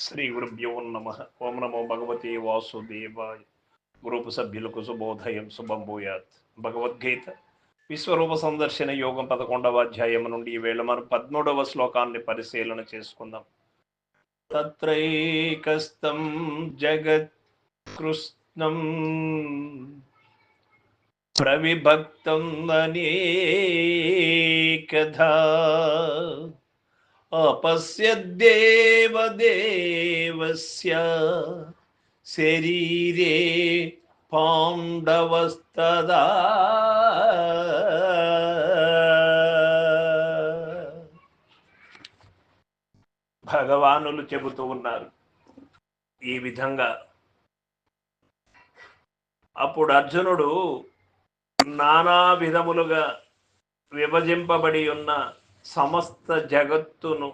శ్రీ గురుభ్యో నమ. ఓం నమో భగవతి వాసుదేవాయ. గ్రూపు సభ్యులకు శుభోదయం శుభం భూయాత్. భగవద్గీత. విశ్వరూప సందర్శన యోగం పదకొండవ అధ్యాయం నుండి ఈవేళ మనం పద్మూడవ శ్లోకాన్ని పరిశీలన చేసుకుందాం. తత్రైకస్తం జగత్ కృష్ణం ప్రవిభక్తం అనేకధా. अपश्यद्देवदेवस्य शरीरे पाण्डवस्तदा భగవానులు చెబుతూ ఉన్నారు ఈ విధంగా అప్పుడు అర్జునుడు నానా విధములుగా విభజింపబడి ఉన్న సమస్త జగత్తును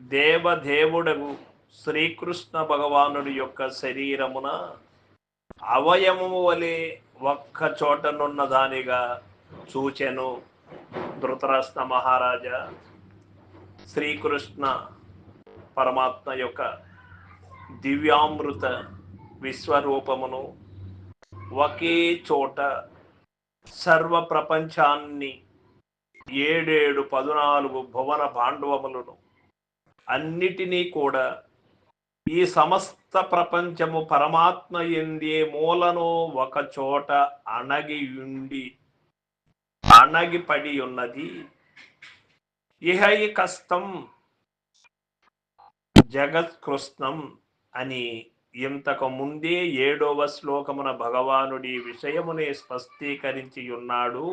దేవదేవుడగు శ్రీకృష్ణ భగవానుడి యొక్క శరీరమున అవయము వలె ఒక్క చోటనున్న దానిగా చూచెను. ధృతరాష్ట్ర మహారాజా శ్రీకృష్ణ పరమాత్మ యొక్క దివ్యామృత విశ్వరూపమును ఒకే చోట సర్వ ప్రపంచాన్ని ఏడేడు పదునాలుగు భువన పాండవములను అన్నిటినీ కూడా ఈ సమస్త ప్రపంచము పరమాత్మ ఎందే మూలను ఒక చోట అణగి ఉండి అణగి పడి ఉన్నది. ఇహ కష్టం జగత్కృష్ణం అని ఇంతకు ముందే ఏడవ శ్లోకమున భగవానుడి విషయమునే స్పష్టీకరించి ఉన్నాడు.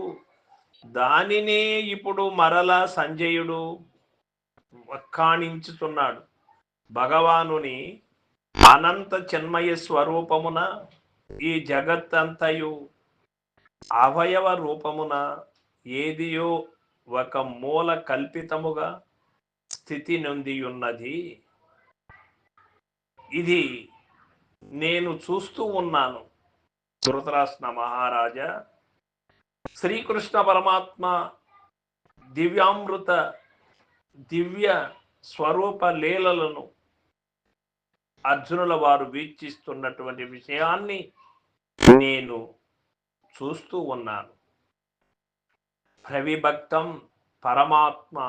దానినే ఇప్పుడు మరల సంజయుడు వక్కాణించుతున్నాడు. భగవానుని అనంత చిన్మయ స్వరూపమున ఈ జగత్తంతయు అవయవ రూపమున ఏదియో ఒక మూల కల్పితముగా స్థితి నొంది ఉన్నది ఇది నేను చూస్తూ ఉన్నాను. ధృతరాష్ట్ర మహారాజా శ్రీకృష్ణ పరమాత్మ దివ్యామృత దివ్య స్వరూప లీలలను అర్జునుల వారు వీక్షిస్తున్నటువంటి విషయాన్ని నేను చూస్తూ ఉన్నాను. ప్రవిభక్తం పరమాత్మ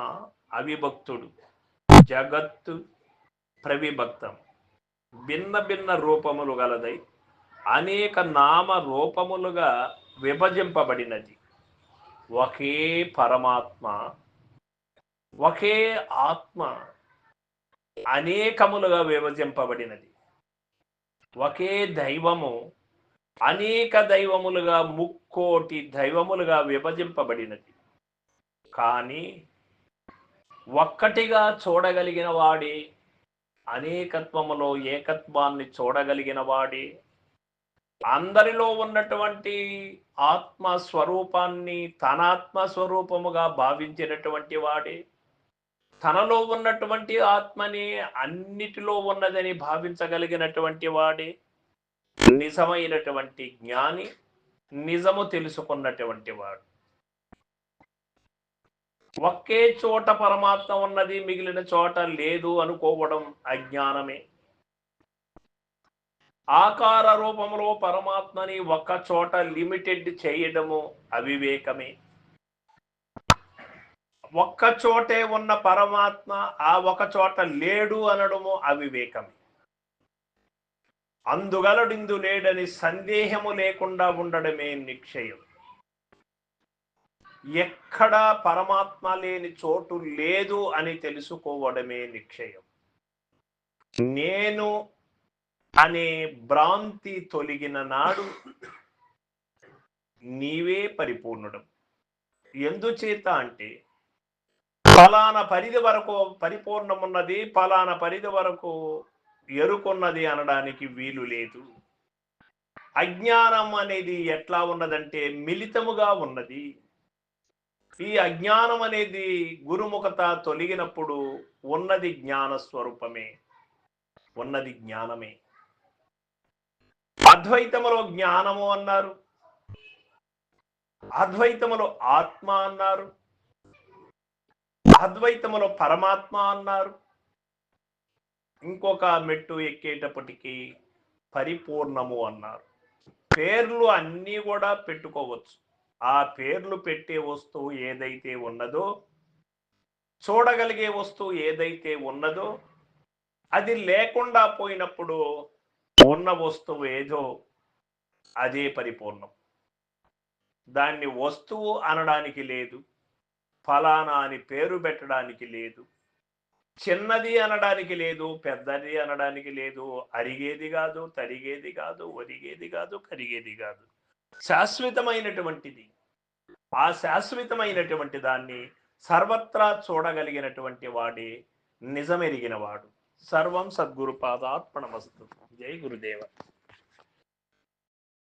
అవిభక్తుడు జగత్తు ప్రవిభక్తం. భిన్న భిన్న రూపములు గలదై అనేక నామ రూపములుగా విభజింపబడినది. ఒకే పరమాత్మ ఒకే ఆత్మ అనేకములుగా విభజింపబడినది. ఒకే దైవము అనేక దైవములుగా ముక్కోటి దైవములుగా విభజింపబడినది. కానీ ఒక్కటిగా చూడగలిగిన వాడే అనేకత్వములో ఏకత్వాన్ని చూడగలిగిన వాడే అందరిలో ఉన్నటువంటి ఆత్మ స్వరూపాన్ని తన ఆత్మ స్వరూపముగా భావించినటువంటి వాడే. తనలో ఉన్నటువంటి ఆత్మని అన్నిటిలో ఉన్నదని భావించగలిగినటువంటి వాడే. నిజమైనటువంటి జ్ఞాని నిజము తెలుసుకున్నటువంటి వాడు. ఒకే చోట పరమాత్మ ఉన్నది మిగిలిన చోట లేదు అనుకోవడం అజ్ఞానమే. ఆకార రూపంలో పరమాత్మని ఒక చోట లిమిటెడ్ చేయడము అవివేకమే. ఒక్క చోటే ఉన్న పరమాత్మ ఆ ఒక చోట లేడు అనడము అవివేకమే. అందుగలడిందు లేడని సందేహము లేకుండా ఉండడమే నిక్షయం ఎక్కడా పరమాత్మ లేని చోటు లేదు అని తెలుసుకోవడమే నిక్షయం నేను అనే భ్రాంతి తొలగిన నాడు నీవే పరిపూర్ణుడు. ఎందుచేత అంటే ఫలానా పరిధి వరకు పరిపూర్ణమున్నది ఫలానా పరిధి వరకు ఎరుకున్నది అనడానికి వీలు లేదు. అజ్ఞానం అనేది ఎట్లా ఉన్నదంటే మిలితముగా ఉన్నది. ఈ అజ్ఞానం అనేది గురుముఖత తొలగినప్పుడు ఉన్నది జ్ఞాన స్వరూపమే ఉన్నది జ్ఞానమే. అద్వైతములో జ్ఞానము అన్నారు. అద్వైతములో ఆత్మ అన్నారు. అద్వైతములో పరమాత్మ అన్నారు. ఇంకొక మెట్టు ఎక్కేటప్పటికి పరిపూర్ణము అన్నారు. పేర్లు అన్నీ కూడా పెట్టుకోవచ్చు. ఆ పేర్లు పెట్టే వస్తువు ఏదైతే ఉన్నదో చూడగలిగే వస్తువు ఏదైతే ఉన్నదో అది లేకుండా పోయినప్పుడు ఉన్న వస్తువు ఏదో అదే పరిపూర్ణం. దాన్ని వస్తువు అనడానికి లేదు ఫలానా అని పేరు పెట్టడానికి లేదు చిన్నది అనడానికి లేదు పెద్దది అనడానికి లేదు అరిగేది కాదు తరిగేది కాదు ఒరిగేది కాదు కరిగేది కాదు. శాశ్వతమైనటువంటిది. ఆ శాశ్వతమైనటువంటి దాన్ని సర్వత్రా చూడగలిగినటువంటి వాడే నిజమెరిగిన சர்வம் சத்குரு பாதாத்ம நமஸ்து ஜெய் குருதேவன்